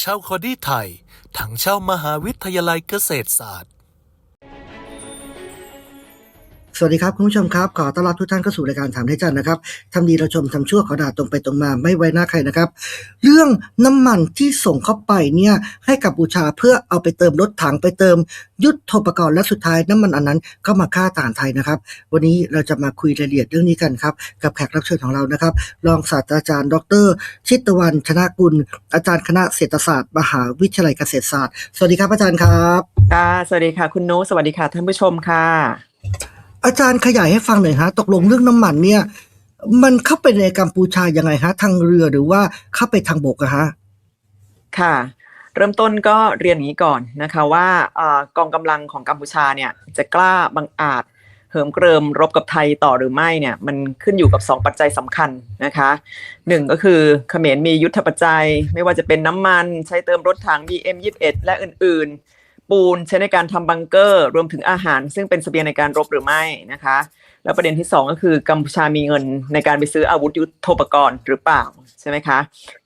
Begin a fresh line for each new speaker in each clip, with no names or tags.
เช่าคอดี้ไทย ถังเช่ามหาวิทยาลัยเกษตรศาสตร์
สวัสดีครับคุณผู้ชมครับ ขอต้อนรับทุกท่านเข้าสู่รายการถามได้จันนะครับทำดีเราชมทำชั่วขอด่าตรงไปตรงมาไม่ไว้หน้าใครนะครับ เรื่องน้ำมันที่ส่งเข้าไปเนี่ยให้กับบูชาเพื่อเอาไปเติมรถถังไปเติม ยุทธปกรณ์และสุดท้ายน้ำมันอันนั้นก็มาฆ่าทหารไทยนะครับ วันนี้เราจะมาคุยรายละเอียดเรื่องนี้กันครับกับแขกรับเชิญของเรานะครับรองศาสตราจารย์ ดร ชิตวันชนะกุล อาจารย์คณะเศรษฐศาสตร์มหาวิทยาลัยเกษตรศาสตร์ สวัสดีครับอาจารย์ครับ
ค่ะสวัสดีค่ะคุณนุสวัสดีค่ะท่านผู้ชมค่ะ
อาจารย์ขยายให้ฟังหน่อยฮะ ตกลงเรื่องน้ำมันเนี่ย มันเข้าไปในกัมพูชายังไงฮะ ทางเรือหรือว่าเข้าไปทางบกอะฮะ
ค่ะ เริ่มต้นก็เรียนอย่างนี้ก่อนนะคะว่าอกองกำลังของกัมพูชาเนี่ย จะกล้าบังอาจเหิมเกริมรบกับไทยต่อหรือไม่เนี่ยมันขึ้นอยู่กับ 2 ปัจจัยสำคัญนะคะหนึ่งก็คือเขมรมียุทธปัจจัย ไม่ว่าจะเป็นน้ำมันใช้เติมรถถัง BM21 และอื่นๆ ปูนใช้ในการทำบังเกอร์ รวมถึงอาหาร ซึ่งเป็นเสบียงในการรบหรือไม่นะคะ แล้วประเด็นที่ 2 ก็คือกัมพูชามีเงินในการไปซื้ออาวุธยุทโธปกรณ์หรือเปล่าใช่ไหมคะ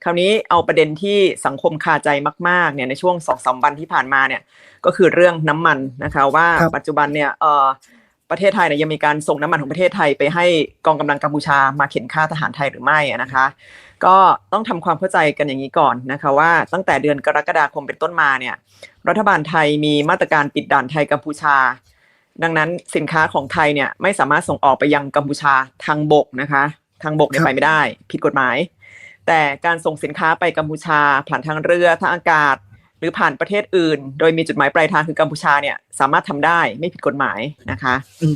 คราวนี้เอาประเด็นที่สังคมคาใจมากๆเนี่ยในช่วงสองสามวันที่ผ่านมาเนี่ยก็คือเรื่องน้ำมันนะคะว่า
ครับ
ปัจจุบันเนี่ยเอ่อ ประเทศไทยเนี่ยยังมีการส่งน้ำมันของประเทศไทยไปให้กองกำลังกัมพูชามาเข็นฆ่าทหารไทยหรือไม่นะคะ ก็ต้องทำความเข้าใจกันอย่างนี้ก่อนนะคะว่าตั้งแต่เดือนกรกฎาคมเป็นต้นมาเนี่ยรัฐบาลไทยมีมาตรการปิดด่านไทยกัมพูชา ดังนั้นสินค้าของไทยเนี่ยไม่สามารถส่งออกไปยังกัมพูชาทางบกนะคะ ทางบกเนี่ยไปไม่ได้ ผิดกฎหมาย แต่การส่งสินค้าไปกัมพูชาผ่านทางเรือทางอากาศ รือผ่านประเทศอื่น โดยมีจุดหมายปลายทางคือกัมพูชาเนี่ยสามารถทำได้ไม่ผิดกฎหมายนะคะ
อืม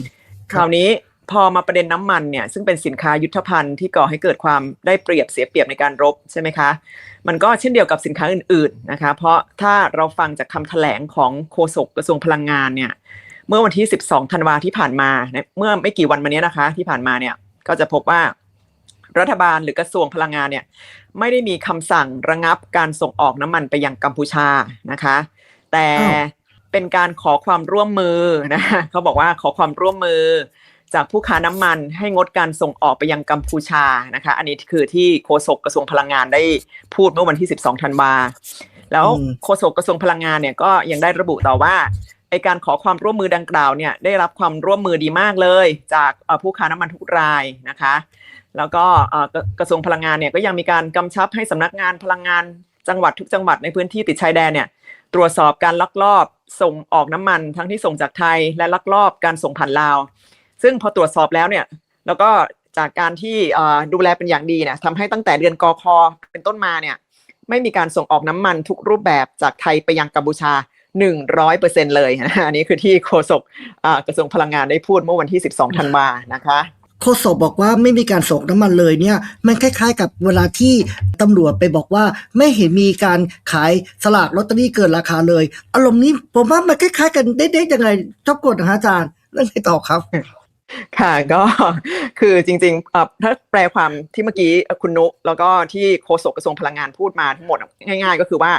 คราวนี้พอมาประเด็นน้ำมันเนี่ยซึ่งเป็นสินค้ายุทธภัณฑ์ที่ก่อให้เกิดความได้เปรียบเสียเปรียบในการรบใช่ไหมคะ มันก็เช่นเดียวกับสินค้าอื่นๆนะคะเพราะถ้าเราฟังจากคำแถลงของโฆษกกระทรวงพลังงานเนี่ยเมื่อวันที่ 12 ธันวาที่ผ่านมาเนี่ยเมื่อไม่กี่วันมานี้นะคะ ที่ผ่านมาเนี่ยก็จะพบว่า รัฐบาลหรือกระทรวงพลังงานเนี่ยไม่ได้มีคำสั่งระงับการส่งออกน้ำมันไปยังกัมพูชานะคะ แต่
อ้าว
เป็นการขอความร่วมมือนะเขาบอกว่าขอความร่วมมือจากผู้ค้าน้ำมันให้งดการส่งออกไปยังกัมพูชานะคะ อันนี้คือที่โฆษกกระทรวงพลังงานได้พูดเมื่อวันที่ 12 ธันวาแล้ว
อืม
โฆษกกระทรวงพลังงานเนี่ยก็ยังได้ระบุต่อว่าไอการขอความร่วมมือดังกล่าวเนี่ยได้รับความร่วมมือดีมากเลย จากเอ่อผู้ค้าน้ำมันทุกรายนะคะ แล้วก็กระทรวงพลังงานเนี่ยก็ยังมีการกำชับให้สำนักงานพลังงานจังหวัดทุกจังหวัดในพื้นที่ติดชายแดนเนี่ยตรวจสอบการลักลอบส่งออกน้ำมันทั้งที่ส่งจากไทยและลักลอบการส่งผ่านลาว ซึ่งพอตรวจสอบแล้วเนี่ยแล้วก็จากการที่ดูแลเป็นอย่างดีเนี่ยทำให้ตั้งแต่เดือนกอคเป็นต้นมาเนี่ยไม่มีการส่งออกน้ำมันทุกรูปแบบจากไทยไปยังกัมพูชา 100%เลยนะอันนี้คือที่โฆษกกระทรวงพลังงานได้พูดเมื่อวันที่ 12 ธันวานะคะ
โฆษกบอกว่าไม่มีการส่งน้ำมันเลยเนี่ยมันคล้ายๆ กับเวลาที่ตำรวจไปบอกว่า ไม่เห็นมีการขายสลากลอตเตอรี่เกินราคาเลย อารมณ์นี้ผมว่ามันคล้ายๆ กันเด็ดๆยังไงชอบกดนะฮะอาจารย์เรื่องไหนต่อครับ
ค่ะก็คือจริงๆเอ่อถ้าแปลความที่เมื่อกี้คุณนุ แล้วก็ที่โฆษกกระทรวงพลังงานพูดมาทั้งหมดง่าย ๆ ก็คือว่า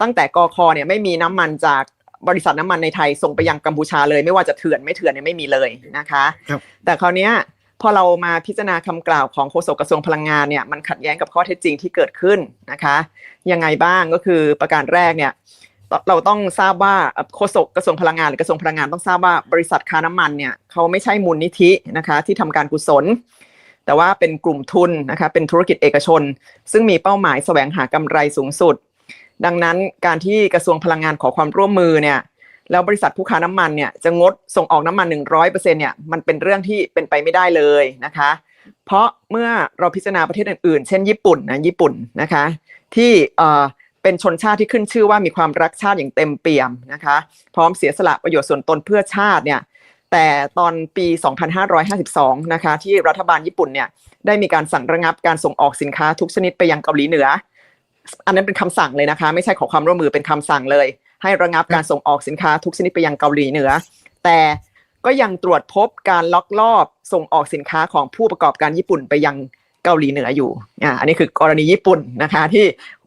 ตั้งแต่กคเนี่ยไม่มีน้ำมันจากบริษัทน้ำมันในไทยส่งไปยังกัมพูชาเลย ไม่ว่าจะเถื่อนไม่เถื่อนเนี่ยไม่มีเลยนะคะ
ครับ
แต่คราวเนี้ย พอเรามาพิจารณาคำกล่าวของโฆษกกระทรวงพลังงานเนี่ยมันขัดแย้งกับข้อเท็จจริงที่เกิดขึ้นนะคะยังไงบ้างก็คือประการแรกเนี่ยเราต้องทราบว่าโฆษกกระทรวงพลังงานหรือกระทรวงพลังงานต้องทราบว่าบริษัทค้าน้ำมันเนี่ยเขาไม่ใช่มูลนิธินะคะที่ทำการกุศล แต่ว่าเป็นกลุ่มทุนนะคะเป็นธุรกิจเอกชน ซึ่งมีเป้าหมายแสวงหากำไรสูงสุด ดังนั้นการที่กระทรวงพลังงานขอความร่วมมือเนี่ย แล้วบริษัทผู้ค้าน้ำมันเนี่ยจะงดส่งออกน้ำมัน 100%เนี่ยมันเป็นเรื่องที่เป็นไปไม่ได้เลยนะคะ เพราะเมื่อเราพิจารณาประเทศอื่นๆ เช่นญี่ปุ่นนะญี่ปุ่นนะคะ ที่เอ่อเป็นชนชาติที่ขึ้นชื่อว่ามีความรักชาติอย่างเต็มเปี่ยมนะคะ พร้อมเสียสละประโยชน์ส่วนตนเพื่อชาติเนี่ยแต่ตอนปี 2552 นะคะ ที่รัฐบาลญี่ปุ่นเนี่ยได้มีการสั่งระงับการส่งออกสินค้าทุกชนิดไปยังเกาหลีเหนือ อันนั้นเป็นคำสั่งเลยนะคะ ไม่ใช่ขอความร่วมมือเป็นคำสั่งเลย ให้ระงับการส่งออกสินค้าทุกชนิดไปยังเกาหลีเหนือ แต่ก็ยังตรวจพบการลักลอบส่งออกสินค้าของผู้ประกอบการญี่ปุ่นไปยังเกาหลีเหนืออยู่อ่าอันนี้คือกรณีญี่ปุ่นนะคะที่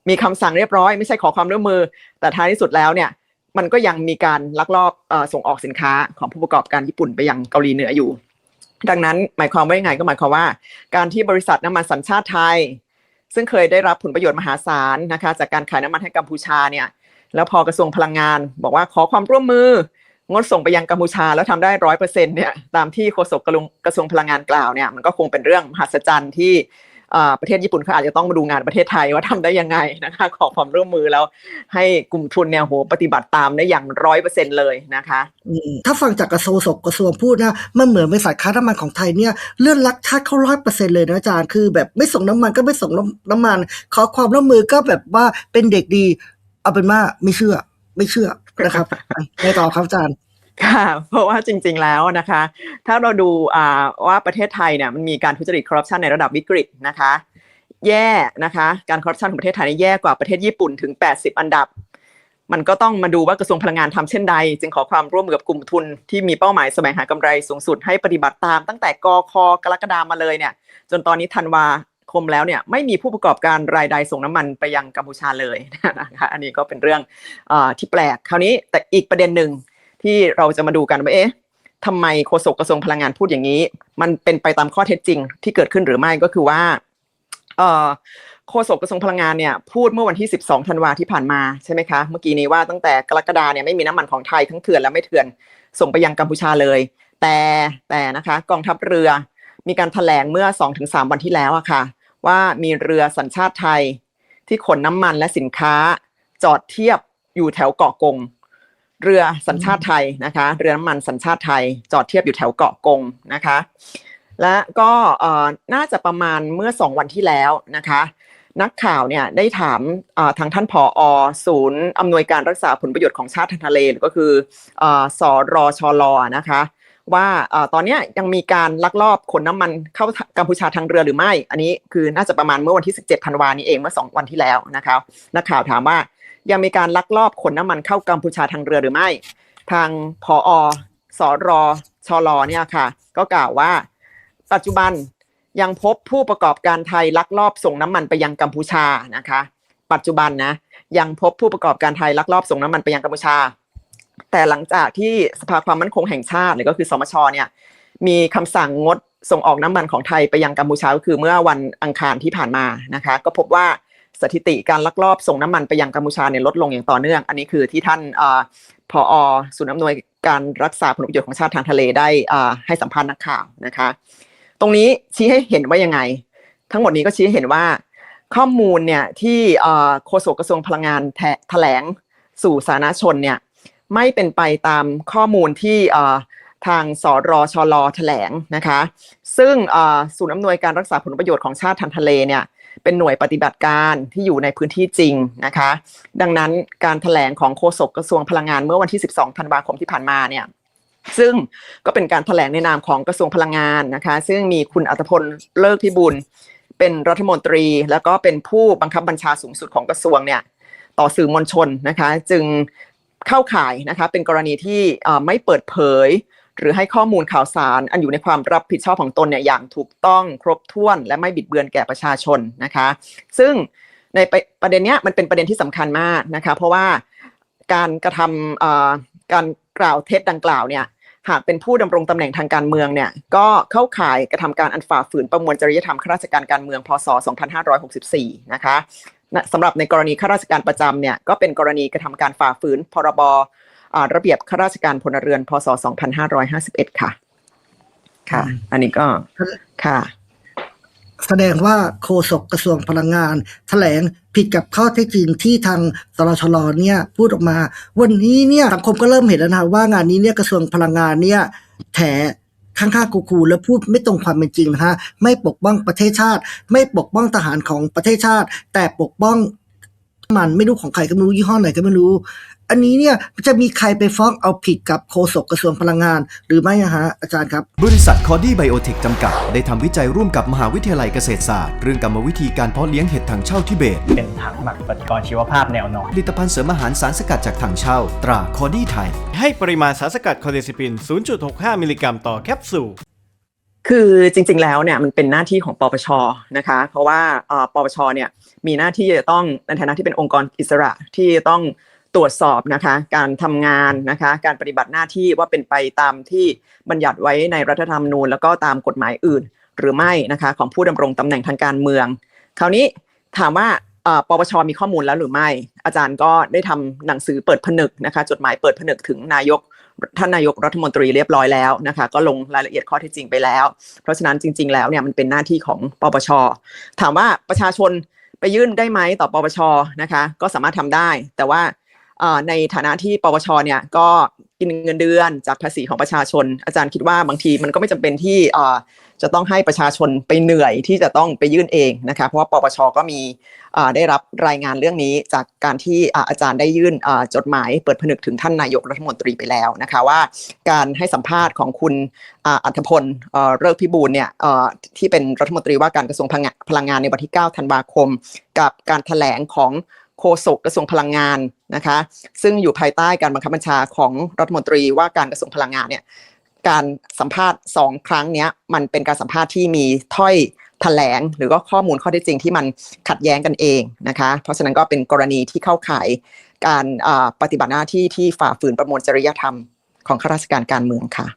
มีคำสั่งเรียบร้อยไม่ใช่ขอความร่วมมือ แต่ท้ายที่สุดแล้วเนี่ยมันก็ยังมีการลักลอบส่งออกสินค้าของผู้ประกอบการญี่ปุ่นไปยังเกาหลีเหนืออยู่ ดังนั้นหมายความว่ายังไงก็หมายความว่า การที่บริษัทน้ำมันสัญชาติไทย ซึ่งเคยได้รับผลประโยชน์มหาศาลนะคะจากการขายน้ำมันให้กัมพูชาเนี่ย แล้วพอกระทรวงพลังงาน บอกว่าขอความร่วมมืองดส่งไปยังกัมพูชาแล้วทำได้ร้อยเปอร์เซ็นเนี่ยตามที่โฆษกกระทรวงกระทรวงพลังงานกล่าวเนี่ยมันก็คงเป็นเรื่องมหัศจรรย์ที่ประเทศญี่ปุ่นเขาอาจจะต้องมาดูงานประเทศไทยว่าทำได้ยังไงนะคะขอความร่วมมือแล้วให้กลุ่มทุนเนี่ยโหปฏิบัติตามได้อย่างร้อยเปอร์เซ็นเลยนะคะ
ถ้าฟังจากกระทรวงศกกระทรวงพูดนะมันเหมือนบริษัทค้าน้ำมันของไทยเนี่ยเลื่อนลักชาติเข้าร้อยเปอร์เซ็นเลยนะอาจารย์คือแบบไม่ส่งน้ำมันก็ไม่ส่งน้ำมันขอความร่วมมือก็แบบว่าเป็นเด็กดี เอาเป็นว่าไม่เชื่อ ไม่เชื่อนะครับในต่อครับอาจารย์
ค่ะเพราะว่าจริงๆแล้วนะคะ ถ้าเราดูอ่าว่าประเทศไทยเนี่ยมันมีการทุจริตคอร์รัปชันในระดับวิกฤตนะคะ แย่นะคะ การคอร์รัปชันของประเทศไทยเนี่ยแย่กว่าประเทศญี่ปุ่นถึง 80 อันดับ มันก็ต้องมาดูว่ากระทรวงพลังงานทำเช่นใด จึงขอความร่วมมือกับกลุ่มทุนที่มีเป้าหมายแสวงหากำไรสูงสุดให้ปฏิบัติตามตั้งแต่กคกรกฎามาเลยเนี่ย จนตอนนี้ธันวาค มแล้วเนี่ยไม่มีผู้ประกอบการรายใดส่งน้ำมันไปยังกัมพูชาเลยนะคะอันนี้ก็เป็นเรื่องอที่แปลกคราวนี้แต่อีกประเด็นหนึ่งที่เราจะมาดูกันว่าเอ๊ะทำไมโฆษกกระทรวงพลังงานพูดอย่างนี้ มันเป็นไปตามข้อเท็จจริงที่เกิดขึ้นหรือไม่ก็คือว่าโฆษกกระทรวงพลังงานเนี่ยพูดเมื่อวันที่ 12 ธันวาที่ผ่านมาใช่ไหมคะเมื่อกี้นี้ว่าตั้งแต่กรกฎาเนี่ยไม่มีน้ำมันของไทยทั้งเถื่อนและไม่เถื่อนส่งไปยังกัมพูชาเลย แต่แต่นะคะกองทัพเรือมีการแถลงเมื่อ 2-3 วันที่แล้วอะค่ะ ว่ามีเรือสัญชาติไทย ที่ขนน้ำมันและสินค้า จอดเทียบอยู่แถวเกาะกง เรือสัญชาติไทยนะคะ เรือน้ำมันสัญชาติไทย จอดเทียบอยู่แถวเกาะกงนะคะ และก็น่าจะประมาณเมื่อสองวันที่แล้วนะคะ นักข่าวเนี่ยได้ถามเอ่อทางท่านผอศูนย์อำนวยการรักษาผลประโยชน์ของชาติทางทะเลก็คือเอ่อสรชลนะคะ ว่าอตอนนี้ยังมีการลักลอบขนน้ำมันเข้ากัมพูชาทางเรือหรือไม่ อันนี้คือน่าจะประมาณเมื่อวันที่ 17ธันวานี้เองเมื่อ 2 วันที่แล้วนะคะนักข่าวถามว่ายังมีการลักลอบขนน้ำมันเข้ากัมพูชาทางเรือหรือไม่ ทางผอสรชลเนี่ยค่ะ ก็กล่าวว่า ปัจจุบันยังพบผู้ประกอบการไทยลักลอบส่งน้ำมันไปยังกัมพูชานะคะ ปัจจุบันนะยังพบผู้ประกอบการไทยลักลอบส่งน้ำมันไปยังกัมพูชา แต่หลังจากที่สภาความมั่นคงแห่งชาติหรือก็คือสมชเนี่ยมีคำสั่งงดส่งออกน้ำมันของไทยไปยังกัมพูชาก็คือเมื่อวันอังคารที่ผ่านมานะคะ ก็พบว่าสถิติการลักลอบส่งน้ำมันไปยังกัมพูชาเนี่ยลดลงอย่างต่อเนื่อง อันนี้คือที่ท่านเอ่อผอศูนย์อำนวยการรักษาผลประโยชน์ของชาติทางทะเลได้ให้สัมภาษณ์นักข่าวนะคะ ตรงนี้ชี้ให้เห็นว่ายังไง ทั้งหมดนี้ก็ชี้ให้เห็นว่าข้อมูลเนี่ยที่โฆษกกระทรวงพลังงานแถแถลงสู่สาธารณชนเนี่ย ไม่เป็นไปตามข้อมูลที่ทางสรชลแถลงนะคะ ซึ่งศูนย์อำนวยการรักษาผลประโยชน์ของชาติทางทะเลเนี่ยเป็นหน่วยปฏิบัติการที่อยู่ในพื้นที่จริงนะคะ ดังนั้นการแถลงของโฆษกกระทรวงพลังงานเมื่อวันที่ 12 ธันวาคมที่ผ่านมาเนี่ยซึ่งก็เป็นการแถลงในนามของกระทรวงพลังงานนะคะ ซึ่งมีคุณอัตพลเลิกพิบูลเป็นรัฐมนตรี แล้วก็เป็นผู้บังคับบัญชาสูงสุดของกระทรวงเนี่ยต่อสื่อมวลชนนะคะ จึง เข้าข่ายนะคะเป็นกรณีที่ไม่เปิดเผย หรือให้ข้อมูลข่าวสาร อันอยู่ในความรับผิดชอบของตนเนี่ยอย่างถูกต้องครบถ้วน และไม่บิดเบือนแก่ประชาชนนะคะ ซึ่งในประประเด็นเนี้ยมันเป็นประเด็นที่สำคัญมากนะคะ เพราะว่าการกระทำการกล่าวเท็จดังกล่าวเนี่ยหากเป็นผู้ดำรงตำแหน่งทางการเมืองเนี่ยก็เข้าข่ายกระทำการอันฝ่าฝืนประมวลจริยธรรมข้าราชการการเมืองพศ 2564 นะคะ สำหรับในกรณีข้าราชการประจำเนี่ยก็เป็นกรณีกระทำการฝ่าฝืนพรบอ่าระเบียบข้าราชการพลเรือน พศ 2551 ค่ะ ค่ะ อันนี้ก็ค่ะ
แสดงว่าโฆษกกระทรวงพลังงานแถลงผิดกับข้อเท็จจริงที่ทางสรชลเนี่ยพูดออกมา วันนี้เนี่ยสังคมก็เริ่มเห็นแล้วนะว่างานนี้เนี่ยกระทรวงพลังงานเนี่ยแถ ข้างๆกูๆแล้วพูดไม่ตรงความเป็นจริงนะฮะไม่ปกป้องประเทศชาติ ไม่ปกป้องทหารของประเทศชาติ แต่ปกป้องมันไม่รู้ของใครก็ไม่รู้ยี่ห้อไหนก็ไม่รู้ อันนี้เนี่ยจะมีใครไปฟ้องเอาผิดกับโฆษกกระทรวงพลังงาน หรือไม่นะฮะอาจารย์ครับ
บริษัทคอดี้ไบโอเทคจำกัด ได้ทำวิจัยร่วมกับมหาวิทยาลัยเกษตรศาสตร์ เรื่องกรรมวิธีการเพาะเลี้ยงเห็ดถังเช่าทิเบต
เป็นถังหมักปฏิกรณ์ชีวภาพแนวนอน
ผลิตภัณฑ์เสริมอาหารสารสกัดจากถังเช่า ตราคอดี้ไทย
ให้ปริมาณสารสกัดคอเดซิปิน 0.65 มิลลิกรัมต่อแคปซูล
คือจริงๆแล้วเนี่ยมันเป็นหน้าที่ของปปชนะคะ เพราะว่าเอ่อปปชเนี่ยมีหน้าที่จะต้องในฐานะที่เป็นองค์กรอิสระที่จะต้อง ตรวจสอบนะคะการทำงานนะคะการปฏิบัติหน้าที่ว่าเป็นไปตามที่บัญญัติไว้ในรัฐธรรมนูญ แล้วก็ตามกฎหมายอื่น หรือไม่นะคะของผู้ดำรงตำแหน่งทางการเมือง คราวนี้ถามว่าปปชมีข้อมูลแล้วหรือไม่ อาจารย์ก็ได้ทำหนังสือเปิดผนึกนะคะจดหมายเปิดผนึกถึงนายกท่านนายกรัฐมนตรีเรียบร้อยแล้วนะคะก็ลงรายละเอียดข้อเท็จจริงไปแล้ว เพราะฉะนั้นจริง ๆ แล้วเนี่ยมันเป็นหน้าที่ของปปช ถามว่าประชาชนไปยื่นได้ไหมต่อปปชนะคะก็สามารถทำได้ แต่ว่า ในฐานะที่ปปชเนี่ยก็กินเงินเดือนจากภาษีของประชาชน อาจารย์คิดว่าบางทีมันก็ไม่จำเป็นที่จะต้องให้ประชาชนไปเหนื่อยที่จะต้องไปยื่นเองนะคะเพราะว่าปปชก็มีได้รับรายงานเรื่องนี้จากการที่อาจารย์ได้ยื่นจดหมายเปิดผนึกถึงท่านนายกรัฐมนตรีไปแล้วนะคะว่า การให้สัมภาษณ์ของคุณอัธพลเลิกพิบูลเนี่ยที่เป็นรัฐมนตรีว่าการกระทรวงพลังงานในวันที่ 9 ธันวาคม กับการแถลงของ โฆษกกระทรวงพลังงานนะคะซึ่งอยู่ภายใต้การบังคับบัญชาของรัฐมนตรีว่าการกระทรวงพลังงานเนี่ยการสัมภาษณ์สองครั้งเนี้ยมันเป็นการสัมภาษณ์ที่มีถ้อยแถลงหรือก็ข้อมูลข้อเท็จจริงที่มันขัดแย้งกันเองนะคะ เพราะฉะนั้นก็เป็นกรณีที่เข้าข่ายการปฏิบัติหน้าที่ที่ฝ่าฝืนประมวลจริยธรรมของข้าราชการการเมืองค่ะ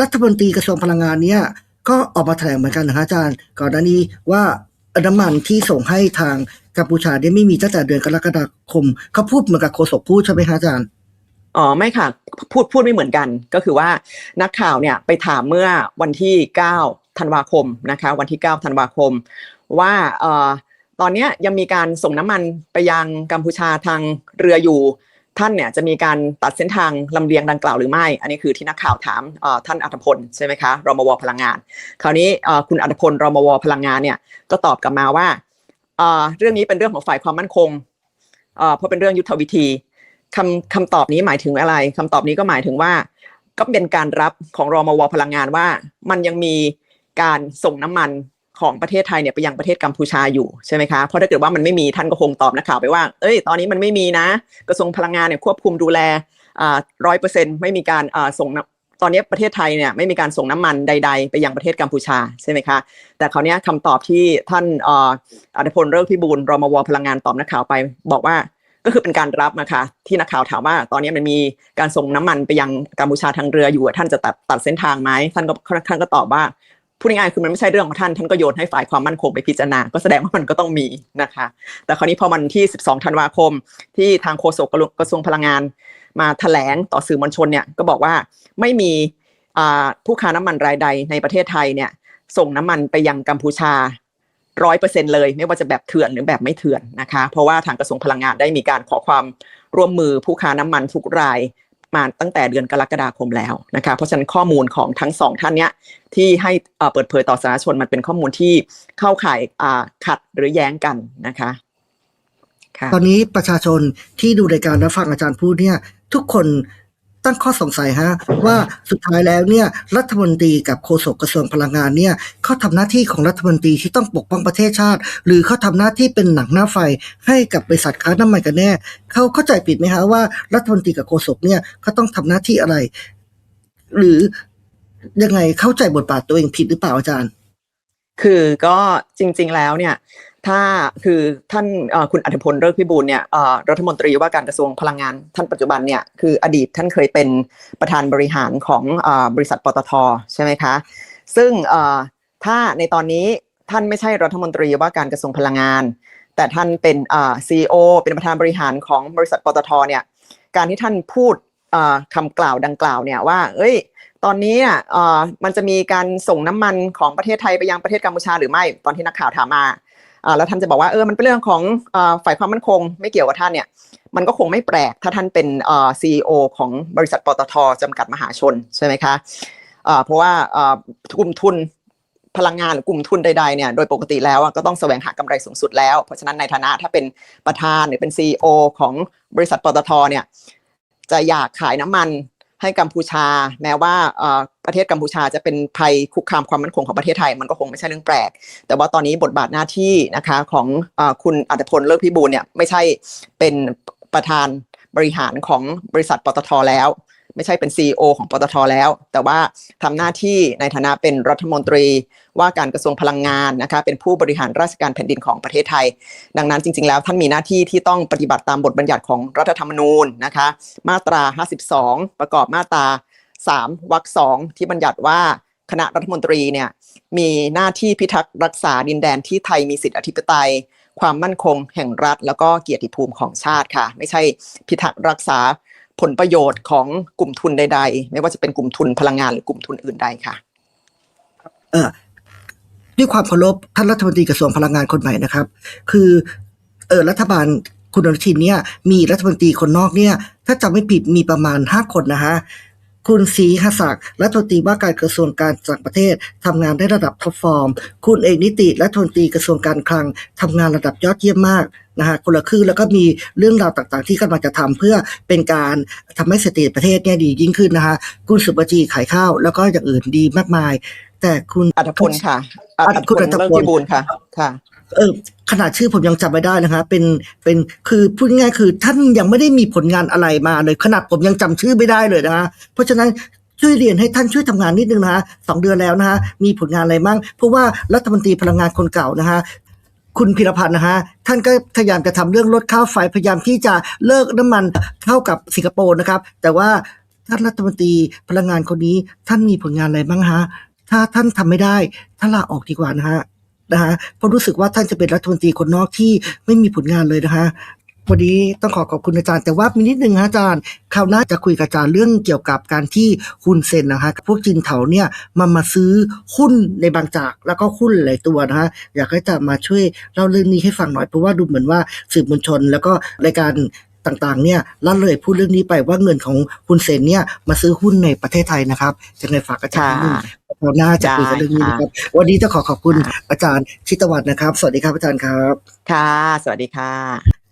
รัฐมนตรีกระทรวงพลังงานเนี่ยก็ออกมาแถลงเหมือนกันนะคะอาจารย์ก่อนหน้านี้ว่าน้ำมันที่ส่งให้ทาง กัมพูชาเนี่ยไม่มีตั้งแต่เดือนกรกฎาคมเขาพูดเหมือนกับโฆษกพูดใช่ไหมคะอาจารย์
อ๋อไม่ค่ะพูดพูดไม่เหมือนกัน ก็คือว่านักข่าวเนี่ยไปถามเมื่อวันที่ 9 ธันวาคมนะคะ วันที่ 9 ธันวาคม ว่าเอ่อตอนนี้ยังมีการส่งน้ำมันไปยังกัมพูชาทางเรืออยู่ ท่านเนี่ยจะมีการตัดเส้นทางลำเลียงดังกล่าวหรือไม่ อันนี้คือที่นักข่าวถามท่านอัธพลใช่ไหมคะรมวพลังงาน คราวนี้คุณอัธพลรมวพลังงานเนี่ยก็ตอบกลับมาว่า เรื่องนี้เป็นเรื่องของฝ่ายความมั่นคงเพราะเป็นเรื่องยุทธวิธีคำคำตอบนี้หมายถึงอะไรคำตอบนี้ก็หมายถึงว่าก็เป็นการรับของรอมวพลังงานว่า มันยังมีการส่งน้ำมันของประเทศไทยเนี่ยไปยังประเทศกัมพูชาอยู่ใช่ไหมคะเพราะถ้าเกิดว่ามันไม่มีท่านก็คงตอบนักข่าวไปว่าเอ้ยตอนนี้มันไม่มีนะ กระทรวงพลังงานเนี่ยควบคุมดูแลร้อยเปอร์เซ็นต์ไม่มีการส่ง ตอนนี้ประเทศไทยเนี่ยไม่มีการส่งน้ำมันใด ๆ ไปยังประเทศกัมพูชาใช่ไหมคะ แต่คราวนี้คำตอบที่ท่านอัธพลเลิกพิบูลรมวพลังงานตอบนักข่าวไป บอกว่าก็คือเป็นการรับนะคะที่นักข่าวถามว่า ตอนนี้มันมีการส่งน้ำมันไปยังกัมพูชาทางเรืออยู่ท่านจะตัดตัดเส้นทางไหมท่านก็ท่านก็ตอบว่าพูดง่ายๆคือมันไม่ใช่เรื่องของท่านท่านก็โยนให้ฝ่ายความมั่นคงไปพิจารณา ก็แสดงว่ามันก็ต้องมีนะคะ แต่คราวนี้พอมันที่ 12 ธันวาคม ที่ทางโฆษกกระทรวงพลังงานมาแถลงต่อสื่อมวลชนเนี่ยก็บอกว่า ไม่มีผู้ค้าน้ำมันรายใดในประเทศไทยเนี่ยส่งน้ำมันไปยังกัมพูชาร้อยเปอร์เซ็นเลยไม่ว่าจะแบบเถื่อนหรือแบบไม่เถื่อนนะคะเพราะว่าทางกระทรวงพลังงานได้มีการขอความร่วมมือผู้ค้าน้ำมันทุกรายมาตั้งแต่เดือนกรกฎาคมแล้วนะคะเพราะฉะนั้นข้อมูลของทั้งสองท่านเนี้ยที่ให้เปิดเผยต่อสาธารณชนมันเป็นข้อมูลที่เข้าข่ายขัดหรือแย้งกันนะคะค่ะ
ตอนนี้ประชาชนที่ดูรายการและฟังอาจารย์พูดเนี่ยทุกคน ตั้งข้อสงสัยฮะว่าสุดท้ายแล้วเนี่ยรัฐมนตรีกับโฆษกกระทรวงพลังงานเนี่ยเขาทำหน้าที่ของรัฐมนตรีที่ต้องปกป้องประเทศชาติ หรือเขาทำหน้าที่เป็นหนังหน้าไฟให้กับบริษัทค้าน้ำมันกันแน่เขาเข้าใจผิดไหมฮะว่ารัฐมนตรีกับโฆษกเนี่ยเขาต้องทำหน้าที่อะไร หรือยังไงเข้าใจบทบาทตัวเองผิดหรือเปล่าอาจารย์
คือก็จริง ๆ แล้วเนี่ย ถ้าคือท่านคุณอัธพลเลิกพิบูลเนี่ยรัฐมนตรีว่าการกระทรวงพลังงาน ท่านปัจจุบันเนี่ยคืออดีตท่านเคยเป็นประธานบริหารของบริษัทปตทใช่ไหมคะ ซึ่งถ้าในตอนนี้ท่านไม่ใช่รัฐมนตรีว่าการกระทรวงพลังงาน แต่ท่านเป็นเอ่อซีอเป็นประธานบริหารของบริษัทปตทเนี่ยการที่ท่านพูดเอ่อคำกล่าวดังกล่าวเนี่ยว่า เอ้ย ตอนนี้อ่มันจะมีการส่งน้ำมันของประเทศไทยไปยังประเทศกัมพูชาหรือไม่ ตอนที่นักข่าวถามมา แล้วท่านจะบอกว่าเออมันเป็นเรื่องของอ่อฝ่ายความมั่นคง ไม่เกี่ยวกับท่านเนี่ยมันก็คงไม่แปลกถ้าท่านเป็นเอ่อซีอของบริษัทปตทจำกัดมหาชนใช่ไหมคะเอ่อเพราะว่าอ่อกลุ่มทุนพลังงานหรือกลุ่มทุนใดๆเนี่ยโดยปกติแล้วก็ต้องแสวงหากำไรสูงสุดแล้ว เพราะฉะนั้นในฐานะถ้าเป็นประธานหรือเป็นซีอของบริษัทปตทเนี่ยจะอยากขายน้ำมัน ให้กัมพูชา แม้ว่าประเทศกัมพูชาจะเป็นภัยคุกคามความมั่นคงของประเทศไทย มันก็คงไม่ใช่เรื่องแปลก แต่ว่าตอนนี้บทบาทหน้าที่นะคะของออคุณอัตพลเลิกพิบูลเนี่ยไม่ใช่เป็นประธานบริหารของบริษัทปตทแล้ว ไม่ใช่เป็น CEO ของปตทแล้ว แต่ว่าทำหน้าที่ในฐานะเป็นรัฐมนตรีว่าการกระทรวงพลังงานนะคะเป็นผู้บริหารราชการแผ่นดินของประเทศไทย ดังนั้นจริง ๆ แล้วท่านมีหน้าที่ที่ต้องปฏิบัติตามบทบัญญัติของรัฐธรรมนูญนะคะมาตรา 52 ประกอบมาตรา 3วรรคสองที่บัญญัติว่าคณะรัฐมนตรีเนี่ยมีหน้าที่พิทักษ์รักษาดินแดนที่ไทยมีสิทธิอธิปไตย ความมั่นคงแห่งรัฐ แล้วก็เกียรติภูมิของชาติค่ะ ไม่ใช่พิทักษ์รักษา ผลประโยชน์ของกลุ่มทุนใด ๆ ไม่ว่าจะเป็นกลุ่มทุนพลังงานหรือกลุ่มทุนอื่นใดค่ะ
เออด้วยความเคารพท่านรัฐมนตรีกระทรวงพลังงานคนใหม่นะครับ คือเออรัฐบาลคุณอนุทินเนี่ยมีรัฐมนตรีคนนอกเนี่ย ถ้าจำไม่ผิดมีประมาณห้าคนนะฮะ คุณศรีหศักดิ์รัฐมนตรีว่าการกระทรวงการต่างประเทศทำงานได้ระดับท็อปฟอร์ม คุณเอกนิติรัฐมนตรีกระทรวงการคลังทำงานระดับยอดเยี่ยมมากนะฮะคนละครึ่งแล้วก็มีเรื่องราวต่างๆ ที่กำลังจะทำเพื่อเป็นการทำให้เศรษฐกิจประเทศเนี่ยดียิ่งขึ้นนะฮะคุณสุปจีขายข้าวแล้วก็อย่างอื่นดีมากมาย แต่คุณ
อัธพลค่ะ
อั
อั
ธ
ธ
คุณ
พล
อัธพล
เลิกพิบูลค่ะค่ะ
เออ ขนาดชื่อผมยังจำไม่ได้นะคะ เป็นเป็นคือพูดง่ายคือท่านยังไม่ได้มีผลงานอะไรมาเลยขนาดผมยังจำชื่อไม่ได้เลยนะคะเพราะฉะนั้นช่วยเรียนให้ท่านช่วยทำงานนิดนึงนะคะสองเดือนแล้วนะคะมีผลงานอะไรบ้างเพราะว่ารัฐมนตรีพลังงานคนเก่านะคะคุณพิรพันธ์นะฮะท่านก็พยายามจะทำเรื่องลดค่าไฟพยายามที่จะเลิกน้ำมันเข้ากับสิงคโปร์นะครับ แต่ว่าท่านรัฐมนตรีพลังงานคนนี้ท่านมีผลงานอะไรบ้างฮะถ้าท่านทำไม่ได้ท่านลาออกดีกว่านะฮะ นะฮะเพราะรู้สึกว่าท่านจะเป็นรัฐมนตรีคนนอกที่ไม่มีผลงานเลยนะคะวันนี้ต้องขอขอบคุณอาจารย์แต่ว่ามีนิดนึงนะอาจารย์คราวหน้าจะคุยกับอาจารย์เรื่องเกี่ยวกับการที่หุ้นเซ็นนะคะพวกจีนเถาเนี่ยมามาซื้อหุ้นในบางจากแล้วก็หุ้นหลายตัวนะคะอยากให้จารย์มาช่วยเล่าเรื่องนี้ให้ฟังหน่อยเพราะว่าดูเหมือนว่าสื่อมวลชน แล้วก็รายการ ต่างๆเนี่ยละเลยพูดเรื่องนี้ไปว่าเงินของคุณเซนเนี่ยมาซื้อหุ้นในประเทศไทยนะครับจะในฝากอาจารย์นิดนึงเราน่าจะคุยกันเรื่องนี้นะครับ วันนี้ต้องขอขอบคุณ
ค่ะ
อาจารย์ชิตวันนะครับ สวัสดีครับอาจารย์ครับ
ค่ะ สวัสดีค่ะ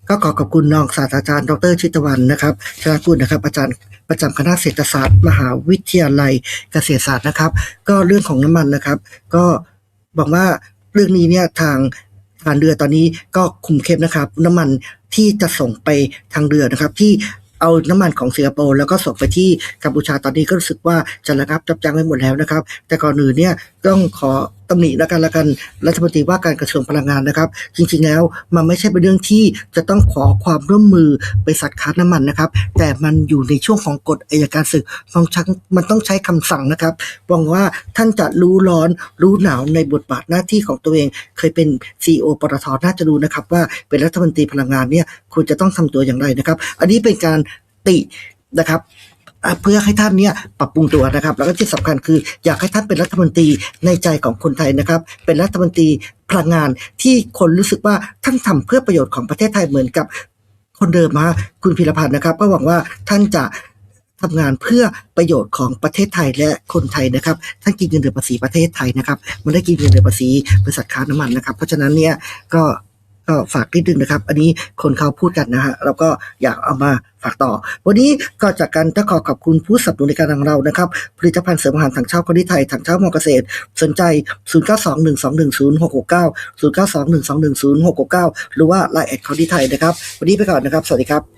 ก็ขอขอบคุณรองศาสตราจารย์ ดรชิตวันนะครับชนากุลนะครับ อาจารย์ประจำคณะเศรษฐศาสตร์ มหาวิทยาลัยเกษตรศาสตร์นะครับ ก็เรื่องของน้ำมันนะครับ ก็บอกว่าเรื่องนี้เนี่ยทางการเรือตอนนี้ก็คุมเข้มนะครับ น้ำมัน ที่จะส่งไปทางเรือนะครับ ที่เอาน้ำมันของสิงคโปร์แล้วก็ส่งไปที่กัมพูชาตอนนี้ก็รู้สึกว่าจะระงับจับจังไว้หมดแล้วนะครับ แต่ก่อนอื่นเนี่ยต้องขอ ตำหนิแล้วกันละกันรัฐมนตรีว่าการกระทรวงพลังงานนะครับ จริงๆแล้วมันไม่ใช่เป็นเรื่องที่จะต้องขอความร่วมมือบริษัทค้าน้ำมันนะครับ แต่มันอยู่ในช่วงของกฎอัยการศึกต้องชักมันต้องใช้คำสั่งนะครับหวังว่าท่านจะรู้ร้อนรู้หนาวในบทบาทหน้าที่ของตัวเอง เคยเป็นซีอปตทน่าจะรู้นะครับ ว่าเป็นรัฐมนตรีพลังงานเนี่ยควรจะต้องทำตัวอย่างไรนะครับ อันนี้เป็นการตินะครับ เพื่อให้ท่านเนี่ยปรับปรุงตัวนะครับ แล้วก็ที่สำคัญคืออยากให้ท่านเป็นรัฐมนตรีในใจของคนไทยนะครับ เป็นรัฐมนตรีพลังงานที่คนรู้สึกว่าท่านทำเพื่อประโยชน์ของประเทศไทยเหมือนกับคนเดิมมาคุณพิรพันธ์นะครับ ก็หวังว่าท่านจะทำงานเพื่อประโยชน์ของประเทศไทยและคนไทยนะครับ ท่านกินเงินเดือนภาษีประเทศไทยนะครับไม่ได้กินเงินเดือนภาษีบริษัทค้าน้ำมันนะครับ เพราะฉะนั้นเนี่ยก็ ก็ฝากนิดนึงนะครับ อันนี้คนเขาพูดกันนะฮะเราก็อยากเอามาฝากต่อ วันนี้ก็จากกันต้องขอขอบคุณผู้สนับสนุนในการของเรานะครับผลิตภัณฑ์เสริมอาหารถังเช่าคนที่ไทยถังเช่ามอเกษตร สนใจ 0921210669 0921210669 หรือว่าไลน์แอดคนที่ไทยนะครับ วันนี้ไปก่อนนะครับ สวัสดีครับ